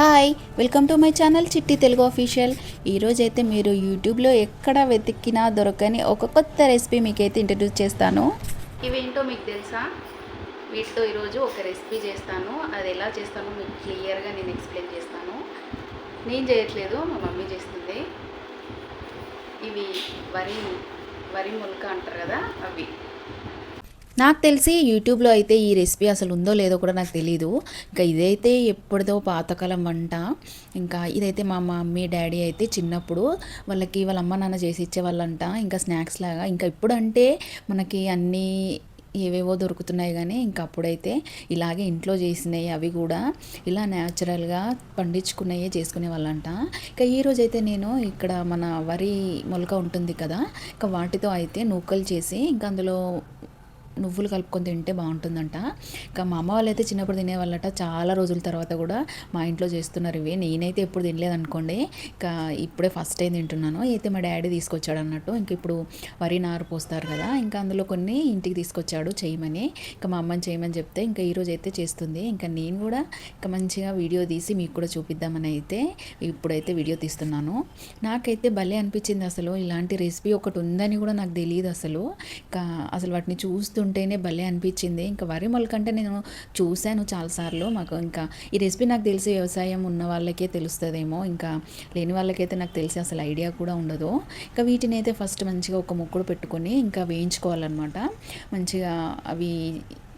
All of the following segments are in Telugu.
Hi welcome to my channel Chitti Telugu official. ఈరోజైతే మీరు యూట్యూబ్లో ఎక్కడ వెతికినా దొరకని ఒక కొత్త రెసిపీ మీకైతే ఇంట్రడ్యూస్ చేస్తాను. ఇవేంటో మీకు తెలుసా? వీటితో ఈరోజు ఒక రెసిపీ చేస్తాను. అది ఎలా చేస్తానో మీకు క్లియర్గా నేను ఎక్స్ప్లెయిన్ చేస్తాను. నేను చేయట్లేదు మా మమ్మీ చేస్తుంది. ఇవి వరి వరి ముల్క అంటారు కదా అవి. నాకు తెలిసి యూట్యూబ్లో అయితే ఈ రెసిపీ అసలు ఉందో లేదో కూడా నాకు తెలియదు ఇంకా ఇదైతే ఎప్పుడుదో పాతకాలం వంట. ఇంకా ఇదైతే మా మమ్మీ డాడీ అయితే చిన్నప్పుడు వాళ్ళకి వాళ్ళ అమ్మ నాన్న చేసి ఇచ్చేవాళ్ళంట. ఇంకా స్నాక్స్ లాగా. ఇంకా ఇప్పుడంటే మనకి అన్నీ ఏవేవో దొరుకుతున్నాయి కానీ ఇంకా అప్పుడైతే ఇలాగే ఇంట్లో చేసినాయి అవి కూడా ఇలా న్యాచురల్గా పండించుకున్నాయే చేసుకునే వాళ్ళంట ఇంకా ఈరోజు అయితే నేను ఇక్కడ మన వరి మొలక ఉంటుంది కదా ఇంకా వాటితో అయితే నూకలు చేసి ఇంకా అందులో నువ్వులు కలుపుకొని తింటే బాగుంటుందంట. ఇంకా మా అమ్మ వాళ్ళైతే చిన్నప్పుడు తినేవాళ్ళట. చాలా రోజుల తర్వాత కూడా మా ఇంట్లో చేస్తున్నారు ఇవి. నేనైతే ఎప్పుడు తినలేదు అనుకోండి ఇంకా ఇప్పుడే ఫస్ట్ టైం తింటున్నాను. అయితే మా డాడీ తీసుకొచ్చాడు అన్నట్టు. ఇంక ఇప్పుడు వరి నారు పోస్తారు కదా. ఇంకా అందులో కొన్ని ఇంటికి తీసుకొచ్చాడు చేయమని. ఇంకా మా అమ్మని చేయమని చెప్తే ఇంకా ఈరోజు అయితే చేస్తుంది. ఇంకా నేను కూడా ఇంకా మంచిగా వీడియో తీసి మీకు కూడా చూపిద్దామని అయితే ఇప్పుడైతే వీడియో తీస్తున్నాను. నాకైతే భలే అనిపించింది అసలు. ఇలాంటి రెసిపీ ఒకటి ఉందని కూడా నాకు తెలియదు అసలు. ఇంకా అసలు వాటిని చూస్తుంటే ఉంటేనే భలే అనిపించింది. ఇంకా వరి మొలకంటే నేను చూశాను చాలాసార్లు. మాకు ఇంకా ఈ రెసిపీ నాకు తెలిసి వ్యవసాయం ఉన్న వాళ్ళకే తెలుస్తుందేమో. ఇంకా లేని వాళ్ళకైతే నాకు తెలిసి అసలు ఐడియా కూడా ఉండదు. ఇంకా వీటిని అయితే ఫస్ట్ మంచిగా ఒక ముక్కుడు పెట్టుకొని ఇంకా వేయించుకోవాలన్నమాట. మంచిగా అవి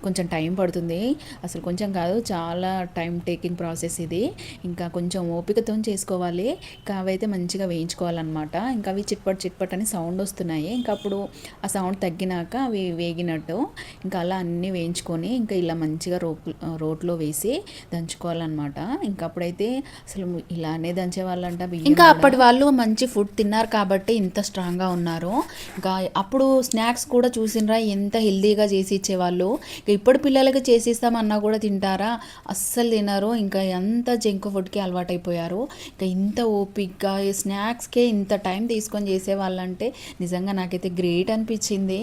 కొంచెం టైం పడుతుంది. అసలు కొంచెం కాదు చాలా టైం టేకింగ్ ప్రాసెస్ ఇది. ఇంకా కొంచెం ఓపికతో చేసుకోవాలి. ఇంకా అవైతే మంచిగా వేయించుకోవాలన్నమాట. ఇంకా అవి చిట్పట్ చిట్పట్ అని సౌండ్ వస్తున్నాయి. ఇంకా అప్పుడు ఆ సౌండ్ తగ్గినాక అవి వేగినట్టు ఇంకా అలా అన్నీ వేయించుకొని ఇంకా ఇలా మంచిగా రోప్ రోట్లో వేసి దంచుకోవాలన్నమాట. ఇంకా అప్పుడైతే అసలు ఇలానే దంచే వాళ్ళంట బియ్యం ఇంకా అప్పటి వాళ్ళు మంచి ఫుడ్ తిన్నారు కాబట్టి ఇంత స్ట్రాంగ్గా ఉన్నారు. ఇంకా అప్పుడు స్నాక్స్ కూడా చూసినరా ఎంత హెల్తీగా చేసి ఇచ్చేవాళ్ళు. ఇప్పుడు పిల్లలకి చేసిస్తామన్నా కూడా తింటారా? అస్సలు తినరు. ఇంకా ఎంత జంక్ ఫుడ్కి అలవాటైపోయారు. ఇంకా ఇంత ఓపిక్గా స్నాక్స్కే ఇంత టైం తీసుకొని చేసేవాళ్ళంటే నిజంగా నాకైతే గ్రేట్ అనిపించింది.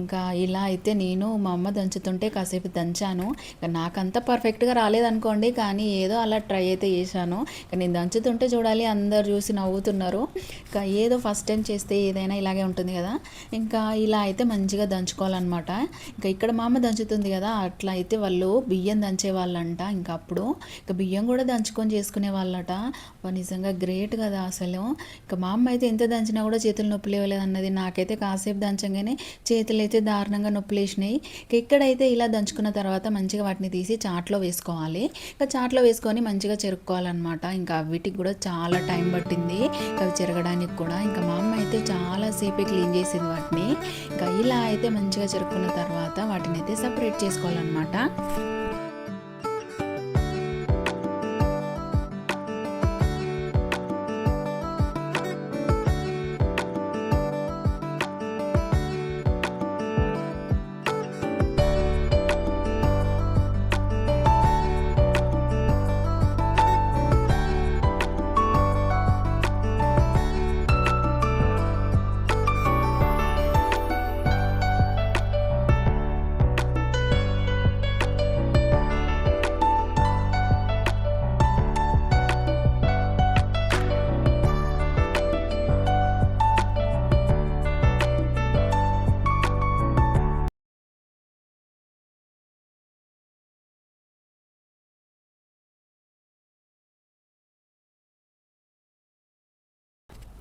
ఇంకా ఇలా అయితే నేను మా అమ్మ దంచుతుంటే కాసేపు దంచాను. ఇంకా నాకంత పర్ఫెక్ట్గా రాలేదనుకోండి కానీ ఏదో అలా ట్రై అయితే చేశాను. ఇంకా నేను దంచుతుంటే చూడాలి అందరు చూసి నవ్వుతున్నారు. ఇంకా ఏదో ఫస్ట్ టైం చేస్తే ఏదైనా ఇలాగే ఉంటుంది కదా. ఇంకా ఇలా అయితే మంచిగా దంచుకోవాలన్నమాట. ఇంకా ఇక్కడ మా అమ్మ దంచుతుంది కదా అట్లా అయితే వాళ్ళు బియ్యం దంచే వాళ్ళంట ఇంకా అప్పుడు ఇంకా బియ్యం కూడా దంచుకొని చేసుకునే వాళ్ళట నిజంగా గ్రేట్ కదా అసలు. ఇంకా మా అమ్మ అయితే ఎంత దంచినా కూడా చేతులు నొప్పి లేవలేదు అన్నది. నాకైతే కాసేపు దంచంగానే చేతులు అయితే దారుణంగా నొప్పి లేచినాయి. ఇంకా ఇక్కడైతే ఇలా దంచుకున్న తర్వాత మంచిగా వాటిని తీసి చాట్లో వేసుకోవాలి. ఇంకా చాట్లో వేసుకొని మంచిగా చెరుక్కోవాలన్నమాట. ఇంకా వీటికి కూడా చాలా టైం పట్టింది. ఇంకా అవి చెరగడానికి కూడా. ఇంకా మా అమ్మ అయితే చాలా సేపే క్లీన్ చేసింది వాటిని. ఇంకా ఇలా అయితే మంచిగా చెరుక్కున్న తర్వాత వాటిని అయితే సపరేట్ చేసుకోవాలన్నమాట.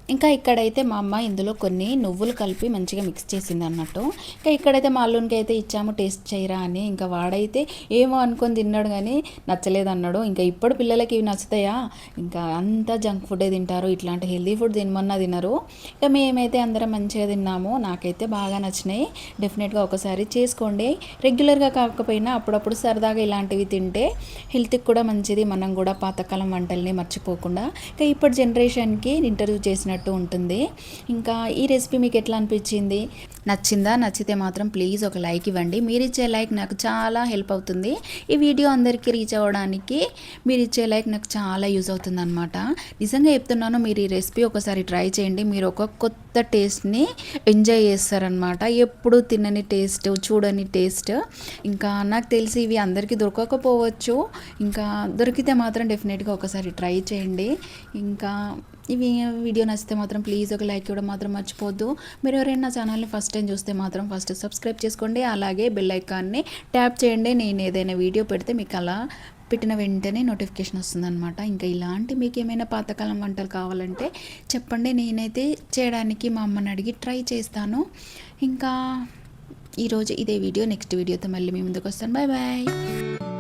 ఇంకా ఇక్కడైతే మా అమ్మ ఇందులో కొన్ని నువ్వులు కలిపి మంచిగా మిక్స్ చేసింది అన్నట్టు ఇంకా ఇక్కడైతే మా అల్లునికి అయితే ఇచ్చాము టేస్ట్ చేయరా అని. ఇంకా వాడైతే ఏమో అనుకొని తిన్నాడు కానీ నచ్చలేదు అన్నాడు ఇంకా ఇప్పుడు పిల్లలకి ఇవి నచ్చుతాయా? ఇంకా అంతా జంక్ ఫుడే తింటారు. ఇట్లాంటి హెల్దీ ఫుడ్ తినమన్నా తినరు. ఇంకా మేమైతే అందరం మంచిగా తిన్నాము. నాకైతే బాగా నచ్చినాయి. డెఫినెట్గా ఒకసారి చేసుకోండి. రెగ్యులర్గా కాకపోయినా అప్పుడప్పుడు సరదాగా ఇలాంటివి తింటే హెల్త్కి కూడా మంచిది. మనం కూడా పాతకాలం వంటల్ని మర్చిపోకుండా. ఇంకా ఇప్పటి జనరేషన్కి ఇంటర్వ్యూ చేసిన చేసినట్టు ఉంటుంది. ఇంకా ఈ రెసిపీ మీకు ఎట్లా అనిపించింది? నచ్చిందా? నచ్చితే మాత్రం ప్లీజ్ ఒక లైక్ ఇవ్వండి. మీరు ఇచ్చే లైక్ నాకు చాలా హెల్ప్ అవుతుంది. ఈ వీడియో అందరికీ రీచ్ అవ్వడానికి మీరు ఇచ్చే లైక్ నాకు చాలా యూజ్ అవుతుంది అనమాట నిజంగా చెప్తున్నాను మీరు ఈ రెసిపీ ఒకసారి ట్రై చేయండి. మీరు ఒక కొత్త టేస్ట్ని ఎంజాయ్ చేస్తారనమాట ఎప్పుడు తినని టేస్ట్ చూడని టేస్ట్. ఇంకా నాకు తెలిసి ఇవి అందరికీ దొరకకపోవచ్చు. ఇంకా దొరికితే మాత్రం డెఫినెట్గా ఒకసారి ట్రై చేయండి. ఇంకా ఇవి వీడియో నచ్చితే మాత్రం ప్లీజ్ ఒక లైక్ ఇవ్వడం మాత్రం మర్చిపోద్దు. మీరు ఎవరైనా నా ఛానల్ని ఫస్ట్ టైం చూస్తే మాత్రం ఫస్ట్ సబ్స్క్రైబ్ చేసుకోండి. అలాగే బెల్ ఐకాన్ని ట్యాప్ చేయండి. నేను ఏదైనా వీడియో పెడితే మీకు అలా పెట్టిన వెంటనే నోటిఫికేషన్ వస్తుందన్నమాట. ఇంకా ఇలాంటి మీకు ఏమైనా పాతకాలం వంటలు కావాలంటే చెప్పండి. నేనైతే చేయడానికి మా అమ్మని అడిగి ట్రై చేస్తాను. ఇంకా ఈరోజు ఇదే వీడియో. నెక్స్ట్ వీడియోతో మళ్ళీ మీ ముందుకు వస్తాను. Bye bye.